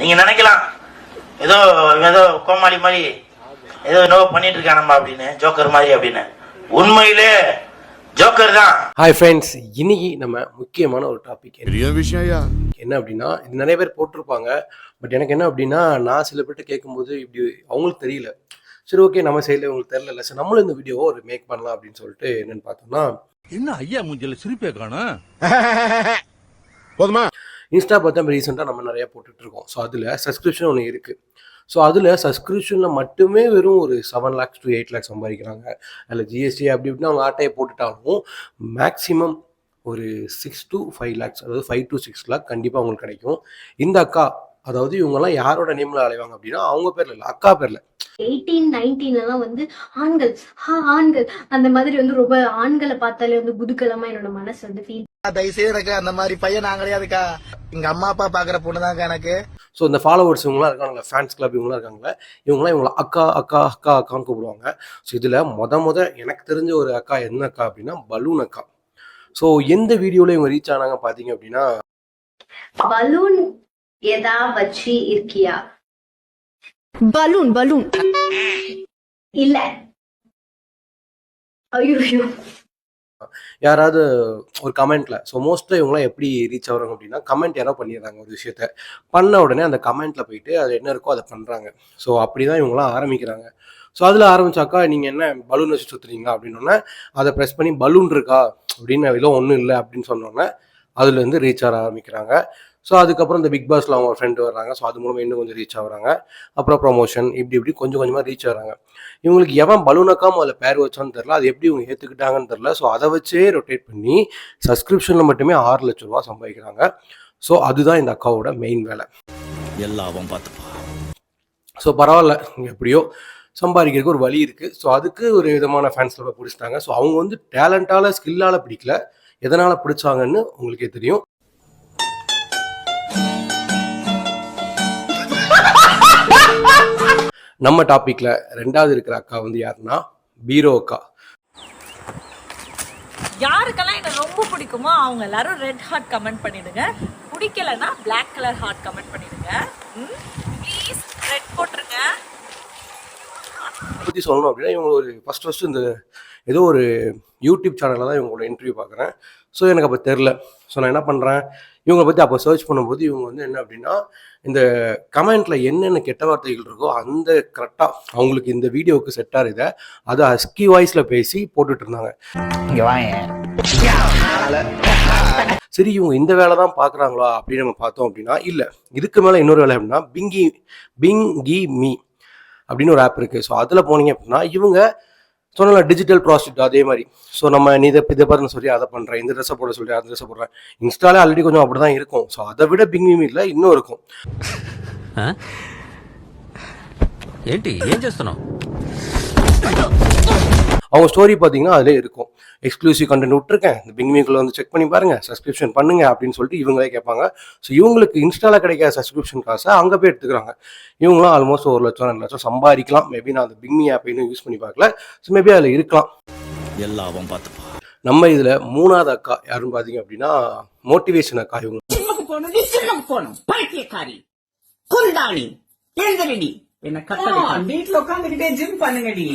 நீங்க நினைக்கலாம். ஏதோ ஏதோ கோமாளி மாதிரி ஏதோ என்னவோ பண்ணிட்டு இருக்கானம்மா அப்படின்னு ஜோக்கர் மாதிரி அப்படின்னு. உண்மையிலே ஜோக்கர் தான். ஹாய் ஃப்ரெண்ட்ஸ் இன்னைக்கு நம்ம முக்கியமான ஒரு டாபிக் பெரிய விஷயம் என்ன அப்படின்னா இது நிறைய பேர் போட்டிருப்பாங்க. பட் எனக்கு என்ன அப்படின்னா நான் சில பேர்ட்ட கேட்கும்போது இப்படி அவங்களுக்கு தெரியல. சரி ஓகே நம்ம சைடில் உங்களுக்கு தெரியல சரி நம்மளும் இந்த வீடியோவை ஒரு மேக் பண்ணலாம் அப்படின்னு சொல்லிட்டு என்னன்னு பார்த்தோம்னா என்ன ஐயா மூஞ்சில சிரிப்பே காணும்? போதுமா? இன்ஸ்டா பார்த்தா ரீசெண்டாக நம்ம நிறையா போட்டுட்ருக்கோம். ஸோ அதில் சப்ஸ்கிரிப்ஷன் ஒன்று இருக்குது ஸோ அதில் சப்ஸ்கிரிப்ஷனில் மட்டுமே வெறும் ஒரு seven lakhs to eight lakhs சம்பாதிக்கிறாங்க. அதில் ஜிஎஸ்டி அப்படி இப்படின்னு அவங்க ஆட்டையை போட்டுட்டாலும் மேக்ஸிமம் ஒரு சிக்ஸ் டு ஃபைவ் லேக்ஸ் அதாவது ஃபைவ் டு சிக்ஸ் லேக் கண்டிப்பாக அவங்களுக்கு கிடைக்கும். இந்த அக்கா அதாவது இவங்கெல்லாம் யாரோட நேமில் அலைவாங்க அப்படின்னா அவங்க பேரில் இல்லை அக்கா பேரில். எயிட்டீன் நைன்டீன்லாம் வந்து ஆண்கள் ஹா ஆண்கள். அந்த மாதிரி வந்து ரொம்ப ஆண்களை பார்த்தாலே வந்து குதுக்கலமா என்னோட மனசு வந்து ஃபீல் தயவுசெய்து எனக்கு அந்த மாதிரி பையன் நான் கிடையாதுக்கா எங்க அம்மா அப்பா பாக்குற பொண்ணுதான்க்கா எனக்கு. ஸோ இந்த ஃபாலோவர்ஸ் இவங்களாம் இருக்காங்களா ஃபேன்ஸ் கிளப் இவங்களாம் இருக்காங்களே இவங்களாம் இவங்கள அக்கா அக்கா அக்கா அக்கான்னு கூப்பிடுவாங்க. ஸோ இதில் மொத மொத எனக்கு தெரிஞ்ச ஒரு அக்கா என்ன அக்கா அப்படின்னா பலூன் அக்கா. ஸோ எந்த வீடியோவில் இவங்க ரீச் ஆனாங்க பார்த்தீங்க அப்படின்னா பலூன் எதா வச்சு இருக்கியா? Balloon balloon. இல்ல. ஐயோ. யாராவது ஒரு கமெண்ட்ல ஸோ மோஸ்ட்டாக இவங்களாம் எப்படி ரீச் ஆகுறாங்க அப்படின்னா கமெண்ட் யாரோ பண்ணிடுறாங்க ஒரு விஷயத்த. பண்ண உடனே அந்த கமெண்ட்ல போயிட்டு அது என்ன இருக்கோ அதை பண்ணுறாங்க ஸோ அப்படி தான் இவங்களாம் ஆரம்பிக்கிறாங்க. ஸோ அதில் ஆரம்பிச்சாக்கா நீங்கள் என்ன பலூன் வச்சு சுற்றுறீங்களா அப்படின்னோடனே அதை ப்ரெஸ் பண்ணி பலூன் இருக்கா? அப்படின்னு ஏதோ ஒன்றும் இல்லை அப்படின்னு சொன்னோன்னே அதுலேருந்து ரீச் ஆக ஆரம்பிக்கிறாங்க. ஸோ அதுக்கப்புறம் இந்த பிக் பாஸ்ல அவங்க ஃப்ரெண்டு வர்றாங்க. ஸோ அது மூலமாக இன்னும் கொஞ்சம் ரீச் ஆகுறாங்க. அப்புறம் ப்ரொமோஷன் இப்படி இப்படி கொஞ்சம் கொஞ்சமாக ரீச் ஆகிறாங்க. இவங்களுக்கு எவன் பலூனக்காம அதில் பேர் வச்சான்னு தெரில அது எப்படி இவங்க ஏற்றுக்கிட்டாங்கன்னு தெரில ஸோ அதை வச்சே ரொட்டேட் பண்ணி சப்ஸ்கிரிப்ஷனில் மட்டுமே ஆறு லட்ச ரூபா சம்பாதிக்கிறாங்க. ஸோ அதுதான் இந்த அக்காவோட மெயின் வேலை. எல்லாவும் பார்த்துப்பா. ஸோ பரவாயில்ல. எப்படியோ சம்பாதிக்கிறதுக்கு ஒரு வழி இருக்குது ஸோ அதுக்கு ஒரு விதமான ஃபேன்ஸில் போய் பிடிச்சிட்டாங்க. ஸோ அவங்க வந்து டேலண்டால ஸ்கில்லால் பிடிக்கல. எதனால் பிடிச்சாங்கன்னு உங்களுக்கே தெரியும். நம்ம டாப்பிக்கில் ரெண்டாவது இருக்கிற அக்கா வந்து யாருன்னா பீரோ அக்கா யாருக்கெல்லாம் என்ன ரொம்ப பிடிக்குமோ அவங்க எல்லாரும் ரெட் ஹார்ட் கமெண்ட் பண்ணிடுங்க. பிடிக்கலன்னா பிளாக் கலர் ஹார்ட் கமெண்ட் பண்ணிடுங்க. ப்ளீஸ் ரெட் போட்டுருங்க. பற்றி சொல்லணும் அப்படின்னா இவங்க ஒரு ஃபஸ்ட் ஃபஸ்ட்டு இந்த ஏதோ ஒரு யூடியூப் சேனலில் தான் இவங்களோட இன்டர்வியூ பார்க்குறேன். ஸோ எனக்கு அப்போ தெரில ஸோ நான் என்ன பண்ணுறேன் இவங்களை பற்றி அப்போ சர்ச் பண்ணும்போது இவங்க வந்து என்ன அப்படின்னா இந்த கமெண்ட்ல என்னென்ன கெட்ட வார்த்தைகள் இருக்கோ அந்த கரெக்டாக அவங்களுக்கு இந்த வீடியோவுக்கு செட் ஆகுத அதை ஹஸ்கி வாய்ஸில் பேசி போட்டுட்டு இருந்தாங்க. இங்க வாங்க. சரி இவங்க இந்த வேலை தான் பார்க்குறாங்களா அப்படின்னு நம்ம பார்த்தோம் அப்படின்னா இல்லை. இதுக்கு மேலே இன்னொரு வேலை அப்படின்னா பிங்கி பிங்கி மீ அப்படின்னு ஒரு ஆப் இருக்குது ஸோ அதில் போனீங்க அப்படின்னா இவங்க சொன்னல டிஜிட்டல் ப்ராஸ்டியூட் அதே மாதிரி ஸோ நம்ம நீ இதை இதை பார்த்து சொல்லி அதை பண்ணுறேன் இந்த ட்ரெஸ்ஸை போட சொல்லி அந்த ட்ரெஸ்ஸை போடுறேன் இன்ஸ்டாலே ஆல்ரெடி கொஞ்சம் அப்படி தான் இருக்கும் ஸோ அதை விட பிங்கி மீல இன்னும் இருக்கும் ఏంటి ఏం చేస్తున్నావు அவங்க ஸ்டோரி பார்த்தீங்கன்னா அதிலே இருக்கும். எக்ஸ்க்ளூசிவ் கண்டென்ட் விட்டுருக்கேன். இந்த பிங்மிக்குள்ள வந்து செக் பண்ணி பாருங்க. சப்ஸ்கிரிப்ஷன் பண்ணுங்க அப்படின்னு சொல்லிட்டு இவங்களே கேட்பாங்க. ஸோ இவங்களுக்கு இன்ஸ்டால கிடைக்காத சப்ஸ்கிரிப்ஷன் காசை அங்கே போய் எடுத்துக்கிறாங்க. இவங்களும் ஆல்மோஸ்ட் ஒரு லட்சம் ரெண்டு லட்சம் சம்பாதிக்கலாம். மேபி நான் அந்த பிங்மி ஆப் இன்னும் யூஸ் பண்ணி பார்க்கல. ஸோ மேபி அதில் இருக்கலாம். எல்லாவும் பார்த்துப்பா நம்ம இதில் மூணாவது அக்கா யாருன்னு பார்த்தீங்க அப்படின்னா மோட்டிவேஷன் அக்கா இவங்க. பைத்தியக்காரி குந்தாணி என்ன கட்டளை வீட்டுல உட்காந்துக்கிட்டே ஜிம் பண்ணுங்கடி.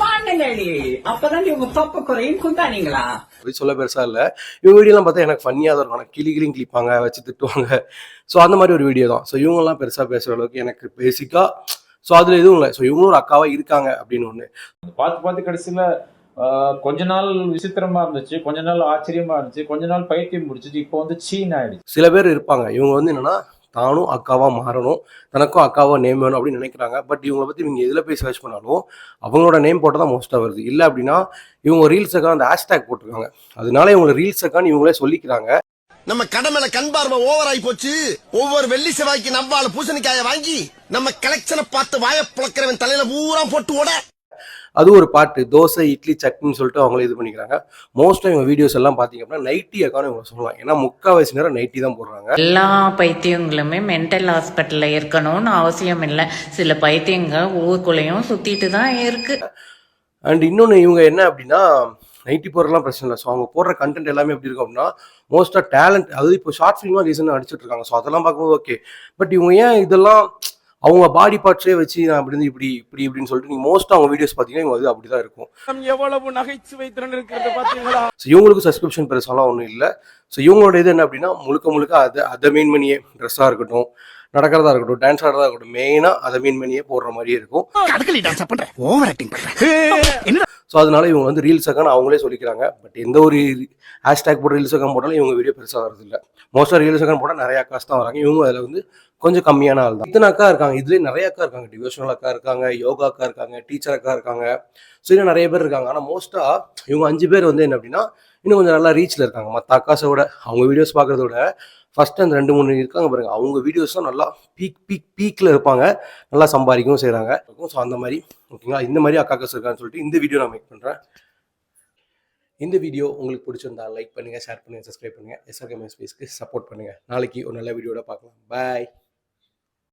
பண்ணுங்கடி. அப்பதான் நீ உங்க தொப்ப குறையும் குந்தானீங்களா? அப்படி சொல்ல பெருசா இல்லை. இவங்க வீடியோலாம் பார்த்தா எனக்கு ஃபன்னியாக தான் இருக்கும். ஆனால் கிளி கிளியும் கிளிப்பாங்க வச்சு திட்டுவாங்க. ஸோ அந்த மாதிரி ஒரு வீடியோ தான். ஸோ இவங்கெல்லாம் பெருசாக பேசுகிற அளவுக்கு எனக்கு பேசிக்காக ஸோ அதில் எதுவும் இல்லை. ஸோ இவங்களும் ஒரு அக்காவா இருக்காங்க அப்படின்னு ஒன்று பார்த்து பார்த்து கடைசியில ஆஹ், கொஞ்ச நாள் விசித்திரமா இருந்துச்சு. கொஞ்ச நாள் ஆச்சரியமா இருந்துச்சு. கொஞ்ச நாள் பைத்தியம் முடிச்சிச்சு இப்போ வந்து சீன் ஆயிடுச்சு. சில பேர் இருப்பாங்க. இவங்க வந்து என்னன்னா தானும் அக்காவாக மாறணும் தனக்கும் அக்காவாக நேம் வேணும் அப்படின்னு நினைக்கிறாங்க. பட் இவங்களை பற்றி நீங்கள் எதில் போய் சர்ச் பண்ணாலும் அவங்களோட நேம் போட்டால் தான் மோஸ்ட்டாக வருது. இல்லை அப்படின்னா இவங்க ரீல்ஸுக்காக அந்த ஹேஷ்டேக் போட்டிருக்காங்க. அதனால இவங்க ரீல்ஸுக்கான்னு இவங்களே சொல்லிக்கிறாங்க. நம்ம கடமையில கண் பார்வை ஓவர் ஆகி போச்சு. ஒவ்வொரு வெள்ளி செவ்வாய்க்கு நவ்வாழ பூசணிக்காய வாங்கி நம்ம கலெக்ஷனை பார்த்து வாய புழக்கிறவன் தலையில பூரா போட்டு ஓட. அது ஒரு பாட்டு தோசை இட்லி சட்னின்னு சொல்லிட்டு அவங்களே இது பண்ணிக்கிறாங்க. மோஸ்ட்டாக இவங்க வீடியோஸ் எல்லாம் பார்த்தீங்க அப்படின்னா நைட்டி அக்கான்னு இவங்க சொல்லலாம். ஏன்னா முக்கால்வாசி நேரம் நைட்டி தான் போடுறாங்க. எல்லா பைத்தியங்களுமே மென்டல் ஹாஸ்பிட்டல்ல இருக்கணும்னு அவசியம் இல்லை. சில பைத்தியங்க ஊருக்குள்ளேயும் சுத்திட்டு தான் இருக்கு. அண்ட் இன்னொன்று இவங்க என்ன அப்படின்னா நைட்டி போடுறதுலாம் பிரச்சனை இல்லை. ஸோ அவங்க போடுற கண்டென்ட் எல்லாமே எப்படி இருக்கும் அப்படின்னா மோஸ்ட்டாக டேலண்ட் அதாவது இப்போ ஷார்ட் ஃபிலிமாக ரீசனாக அடிச்சிட்டு இருக்காங்க. ஸோ அதெல்லாம் பார்க்கும்போது ஓகே பட் இவங்க ஏன் இதெல்லாம் அவங்க பாடி பார்ட்ஸே வச்சு நான் அப்படி இருந்து இப்படி இப்படி இப்படின்னு சொல்லிட்டு நீங்கள் மோஸ்ட்டாக அவங்க வீடியோஸ் பார்த்தீங்கன்னா இவங்க அது அப்படி தான் இருக்கும் எவ்வளவு நகைச்சுவை திறன் இருக்கிறது பாத்தீங்களா ஸோ இவங்களுக்கு சப்ஸ்கிரிப்ஷன் பெருசாலாம் ஒன்றும் இல்லை. ஸோ இவங்களோட இது என்ன அப்படின்னா முழுக்க முழுக்க அதை அதை மீன் பண்ணியே ட்ரெஸ்ஸாக இருக்கட்டும் நடக்கிறதா இருக்கட்டும் டான்ஸ் ஆடுறதா இருக்கட்டும் மெயினாக அதை மீன் பண்ணியே போடுற மாதிரியே இருக்கும். ஸோ அதனால இவங்க வந்து ரீல்ஸ் அக்கான அவங்களே சொல்லிக்கிறாங்க. பட் எந்த ஒரு ஹேஷ்டேக் போட்டு ரீல்ஸ் அக்கம் போட்டாலும் இவங்க வீடியோ பெருசாக வரது இல்லை மோஸ்ட்டாக ரீல்ஸ் அக்கான் போட்டால் நிறையா காசு தான் வராங்க இவங்க அதில் வந்து கொஞ்சம் கம்மியான ஆள் தான். இத்தனை அக்கா இருக்காங்க. இதுலேயே நிறைய அக்கா இருக்காங்க. டிவோஷனல் அக்கா இருக்காங்க யோகா அக்கா இருக்காங்க டீச்சர் அக்கா இருக்காங்க. ஸோ இன்னும் நிறைய பேர் இருக்காங்க. ஆனால் மோஸ்ட்டாக இவங்க அஞ்சு பேர் வந்து என்ன அப்படின்னா இன்னும் கொஞ்சம் நல்லா ரீச்சில் இருக்காங்க. மற்ற அக்காஸை விட அவங்க வீடியோஸ் பார்க்குறத விட ஃபர்ஸ்ட் அந்த ரெண்டு மூணு இருக்காங்க பாருங்க. அவங்க வீடியோஸ் தான் நல்லா பீக் பீக் பீக்கில் இருப்பாங்க. நல்லா சம்பாதிக்கவும் செய்கிறாங்க ஸோ அந்த மாதிரி ஓகேங்களா இந்த மாதிரி அக்காக்காஸ் இருக்கான்னு சொல்லிட்டு இந்த வீடியோ நான் மேக் பண்ணுறேன் இந்த வீடியோ உங்களுக்கு பிடிச்சிருந்தா லைக் பண்ணுங்கள் ஷேர் பண்ணுங்கள் சப்ஸ்கிரைப் பண்ணுங்கள் எஸ்ஆர்கே ஸ்பேஸ்க்கு சப்போர்ட் பண்ணுங்கள் நாளைக்கு ஒரு நல்ல வீடியோட பார்க்கலாம். பாய்